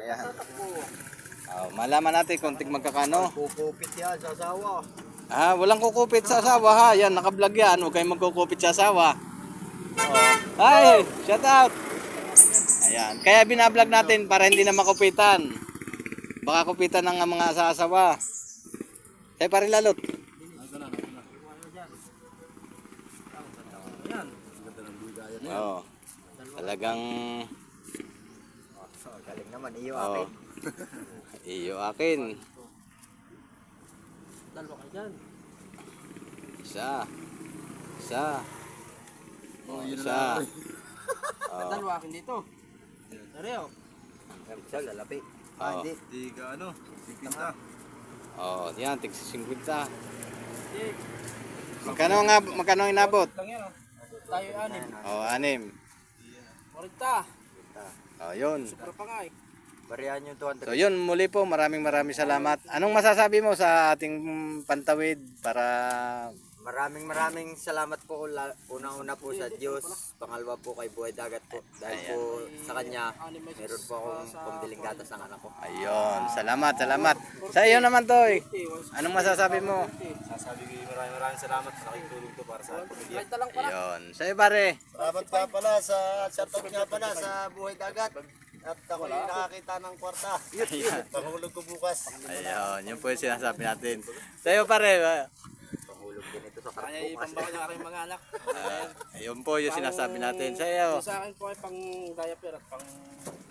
Ayan. Oh, malaman natin kung tig magkakano. Kukupit yan sa asawa. Ah, walang kukupit sa asawa ha. Yan, nakablog yan. Huwag kayong magkukupit sa asawa. Oh. Hi! Shout out! Ayan. Kaya binablog natin para hindi na makupitan. Baka kupitan ng mga asawa. Tayo pare lalot. Talagang Oh, galing naman. Iyo oh. akin. Iyo akin. Dalawa kayo dyan. Isa. Isa. Oh, isa. Oh. Dalawa akin dito. Sareo. Sa lalapi. Oh. Ah, hindi. Di ka ano, sikita. Oh, yan, tig 50. Hindi. Magkano nga magkano ang inabot? Oh. Tayo anim. Oh, anim. 40. Oh, yun. Sobra pa nga eh. Barihan yung 200. So yun, muli po, maraming maraming salamat. Anong masasabi mo sa ating pantawid para Maraming maraming salamat po unang-una po sa Diyos, pangalawa po kay Buhay Dagat po. Dahil po sa kanya, meron po akong pambiling gatas ng anak ko. Ayun, salamat, salamat. Sa iyo naman, Toy. Anong masasabi mo? Sasabi ko maraming maraming salamat sa laking tulong to para sa pamilya. Ayun. Sa iyo, pare. Salamat nga pala sa shoutout nga pala sa Buhay Dagat. At ako yung nakakita ng kwarta. Pangulog ko bukas. Ayun, yun po yung sinasabi natin. Sa iyo, pare. Pangulog din ito sa Kanya kwarta bukas. ipambaka niya aking mga anak. Ah, ayun po yung sinasabi natin. Sa iyo. Yung sa akin po ay pang diaper at pang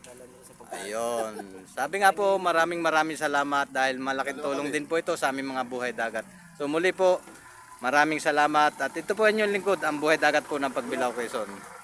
dala nila sa pagkain. Ayun. Sabi nga po, maraming maraming salamat dahil malaking tulong din po ito sa aming mga buhay dagat. So muli po, maraming salamat at ito po yung lingkod, ang buhay dagat po ng Pagbilao Quezon.